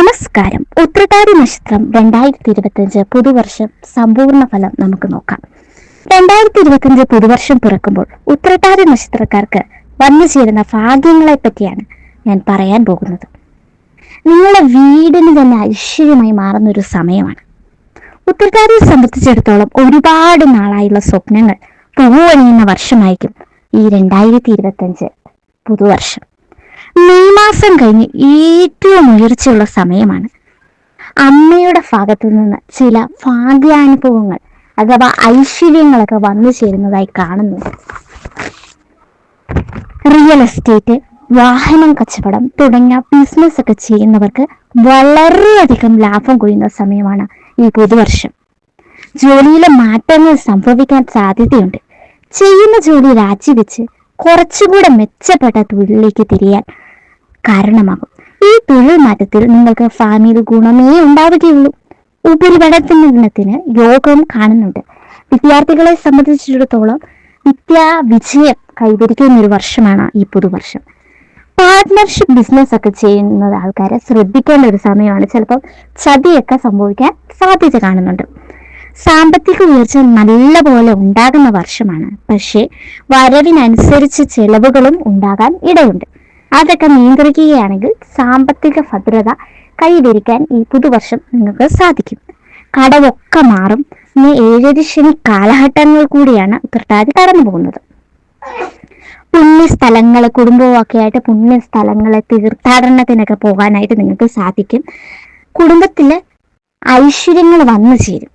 നമസ്കാരം. ഉത്രട്ടാതി നക്ഷത്രം രണ്ടായിരത്തി ഇരുപത്തിയഞ്ച് പുതുവർഷം സമ്പൂർണ ഫലം നമുക്ക് നോക്കാം. രണ്ടായിരത്തി ഇരുപത്തിയഞ്ച് പുതുവർഷം പിറക്കുമ്പോൾ ഉത്രട്ടാതി നക്ഷത്രക്കാർക്ക് വന്നു ചേരുന്ന ഭാഗ്യങ്ങളെ പറ്റിയാണ് ഞാൻ പറയാൻ പോകുന്നത്. നിങ്ങളുടെ വീടിന് തന്നെ ഐശ്വര്യമായി മാറുന്ന ഒരു സമയമാണ്. ഉത്രട്ടാതിയെ സംബന്ധിച്ചിടത്തോളം ഒരുപാട് നാളായുള്ള സ്വപ്നങ്ങൾ പൂവണിയുന്ന വർഷമായിരിക്കും ഈ രണ്ടായിരത്തി ഇരുപത്തിയഞ്ച് പുതുവർഷം. മെയ് മാസം കഴിഞ്ഞ് ഏറ്റവും ഉയർച്ചയുള്ള സമയമാണ്. അമ്മയുടെ ഭാഗത്തു നിന്ന് ചില ഭാഗ്യാനുഭവങ്ങൾ അഥവാ ഐശ്വര്യങ്ങളൊക്കെ വന്നു ചേരുന്നതായി കാണുന്നു റിയൽ എസ്റ്റേറ്റ് വാഹനം കച്ചവടം തുടങ്ങിയ ബിസിനസ് ഒക്കെ ചെയ്യുന്നവർക്ക് വളരെയധികം ലാഭം കൊയ്യുന്ന സമയമാണ് ഈ പുതുവർഷം. ജോലിയിലെ മാറ്റങ്ങൾ സംഭവിക്കാൻ സാധ്യതയുണ്ട്. ചെയ്യുന്ന ജോലി രാജിവെച്ച് കുറച്ചുകൂടെ മെച്ചപ്പെട്ട തൊഴിലിലേക്ക് തിരിയാൻ കാരണമാകും. ഈ തൊഴിൽ മാറ്റത്തിൽ നിങ്ങൾക്ക് ഫാമിയിൽ ഗുണമേ ഉണ്ടാവുകയുള്ളൂ. ഉപരിപഠനത്തിന് യോഗം കാണുന്നുണ്ട്. വിദ്യാർത്ഥികളെ സംബന്ധിച്ചിടത്തോളം വിദ്യാ വിജയം കൈവരിക്കുന്ന ഒരു വർഷമാണ് ഈ പുതുവർഷം. പാർട്ട്ണർഷിപ്പ് ബിസിനസ് ഒക്കെ ചെയ്യുന്ന ആൾക്കാരെ ശ്രദ്ധിക്കേണ്ട ഒരു സമയമാണ്. ചിലപ്പോൾ ചതിയൊക്കെ സംഭവിക്കാൻ സാധ്യത കാണുന്നുണ്ട്. സാമ്പത്തിക ഉയർച്ച നല്ല പോലെ ഉണ്ടാകുന്ന വർഷമാണ്. പക്ഷേ വരവിനനുസരിച്ച് ചെലവുകളും ഉണ്ടാകാൻ ഇടയുണ്ട്. അതൊക്കെ നിയന്ത്രിക്കുകയാണെങ്കിൽ സാമ്പത്തിക ഭദ്രത കൈവരിക്കാൻ ഈ പുതുവർഷം നിങ്ങൾക്ക് സാധിക്കും. കടവൊക്കെ മാറും. ഇനി ഏഴര ശനി കാലഘട്ടങ്ങൾ കൂടിയാണ് ഉത്രട്ടാതി കടന്നു പോകുന്നത്. പുണ്യ സ്ഥലങ്ങൾ കുടുംബവും ഒക്കെ ആയിട്ട് പുണ്യ സ്ഥലങ്ങൾ തീർത്ഥാടനത്തിനൊക്കെ പോകാനായിട്ട് നിങ്ങൾക്ക് സാധിക്കും. കുടുംബത്തിൽ ഐശ്വര്യങ്ങൾ വന്നു ചേരും.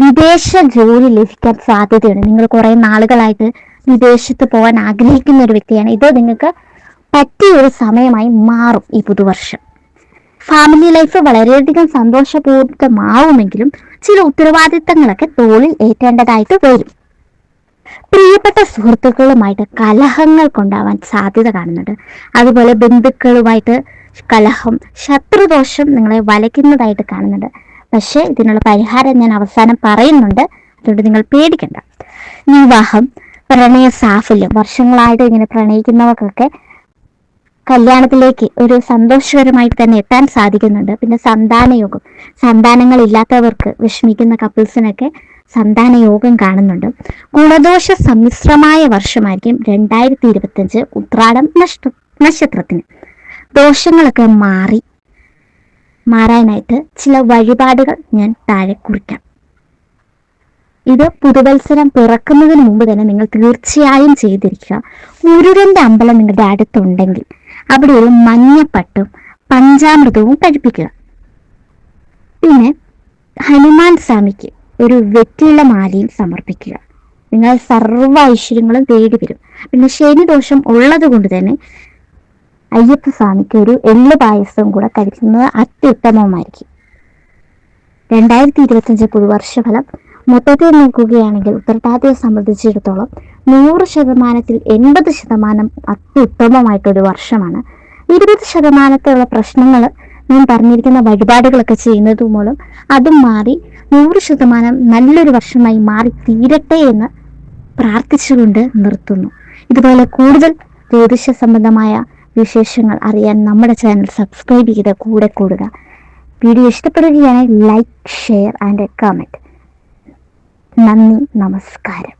വിദേശ ജോലി ലഭിക്കാൻ സാധ്യതയുണ്ട്. നിങ്ങൾ കുറെ നാളുകളായിട്ട് വിദേശത്ത് പോകാൻ ആഗ്രഹിക്കുന്ന ഒരു വ്യക്തിയാണ്. ഇത് നിങ്ങൾക്ക് പറ്റിയ ഒരു സമയമായി മാറും ഈ പുതുവർഷം. ഫാമിലി ലൈഫ് വളരെയധികം സന്തോഷപൂർവമാവുമെങ്കിലും ചില ഉത്തരവാദിത്തങ്ങളൊക്കെ തോളിൽ ഏറ്റേണ്ടതായിട്ട് വരും. പ്രിയപ്പെട്ട സുഹൃത്തുക്കളുമായിട്ട് കലഹങ്ങൾ കൊണ്ടാവാൻ സാധ്യത കാണുന്നുണ്ട്. അതുപോലെ ബന്ധുക്കളുമായിട്ട് കലഹം ശത്രുദോഷം നിങ്ങളെ വലയ്ക്കുന്നതായിട്ട് കാണുന്നുണ്ട്. പക്ഷേ ഇതിനുള്ള പരിഹാരം ഞാൻ അവസാനം പറയുന്നുണ്ട്. അതുകൊണ്ട് നിങ്ങൾ പേടിക്കണ്ട. വിവാഹം പ്രണയ സാഫല്യം വർഷങ്ങളായിട്ട് ഇങ്ങനെ പ്രണയിക്കുന്നവർക്കൊക്കെ കല്യാണത്തിലേക്ക് ഒരു സന്തോഷകരമായിട്ട് തന്നെ എത്താൻ സാധിക്കുന്നുണ്ട്. പിന്നെ സന്താനയോഗം സന്താനങ്ങൾ ഇല്ലാത്തവർക്ക് വിഷമിക്കുന്ന കപ്പിൾസിനൊക്കെ സന്താന യോഗം കാണുന്നുണ്ട്. ഗുണദോഷ സമ്മിശ്രമായ വർഷമായിരിക്കും രണ്ടായിരത്തി ഇരുപത്തിയഞ്ച് ഉത്രാടം നഷ്ട നക്ഷത്രത്തിന്. ദോഷങ്ങളൊക്കെ മാറി മാറാനായിട്ട് ചില വഴിപാടുകൾ ഞാൻ താഴെ കുറിക്കാം. ഇത് പുതുവത്സരം പിറക്കുന്നതിന് മുമ്പ് തന്നെ നിങ്ങൾ തീർച്ചയായും ചെയ്തിരിക്കുക. മുരുകന്റെ അമ്പലം നിങ്ങളുടെ അടുത്തുണ്ടെങ്കിൽ അവിടെ ഒരു മഞ്ഞപ്പട്ടും പഞ്ചാമൃതവും കഴിപ്പിക്കുക. പിന്നെ ഹനുമാൻ സ്വാമിക്ക് ഒരു വെറ്റിയുള്ള മാലയും സമർപ്പിക്കുക. നിങ്ങൾ സർവ ഐശ്വര്യങ്ങളും തേടി വരും പിന്നെ ശനിദോഷം ഉള്ളത് കൊണ്ട് തന്നെ അയ്യപ്പ സ്വാമിക്ക് ഒരു എള്ളു പായസവും കൂടെ കഴിക്കുന്നത് അത്യുത്തമവുമായിരിക്കും. രണ്ടായിരത്തി പുതുവർഷ ഫലം മൊത്തത്തിൽ നോക്കുകയാണെങ്കിൽ ഉത്തരട്ടാതിയെ സംബന്ധിച്ചിടത്തോളം നൂറ് ശതമാനത്തിൽ എൺപത് ശതമാനം അത്യുത്തമമായിട്ടൊരു വർഷമാണ്. ഇരുപത് ശതമാനത്തുള്ള പ്രശ്നങ്ങൾ ഞാൻ പറഞ്ഞിരിക്കുന്ന വഴിപാടുകളൊക്കെ ചെയ്യുന്നത് മൂലം അതും മാറി നൂറ് ശതമാനം നല്ലൊരു വർഷമായി മാറി തീരട്ടെ എന്ന് പ്രാർത്ഥിച്ചുകൊണ്ട് നിർത്തുന്നു. ഇതുപോലെ കൂടുതൽ ജ്യോതിഷ സംബന്ധമായ വിശേഷങ്ങൾ അറിയാൻ നമ്മുടെ ചാനൽ സബ്സ്ക്രൈബ് ചെയ്ത് കൂടെ കൂടുക. വീഡിയോ ഇഷ്ടപ്പെടുകയാണെങ്കിൽ ലൈക്ക് ഷെയർ ആൻഡ് കമന്റ് നന്ദി നമസ്കാരം.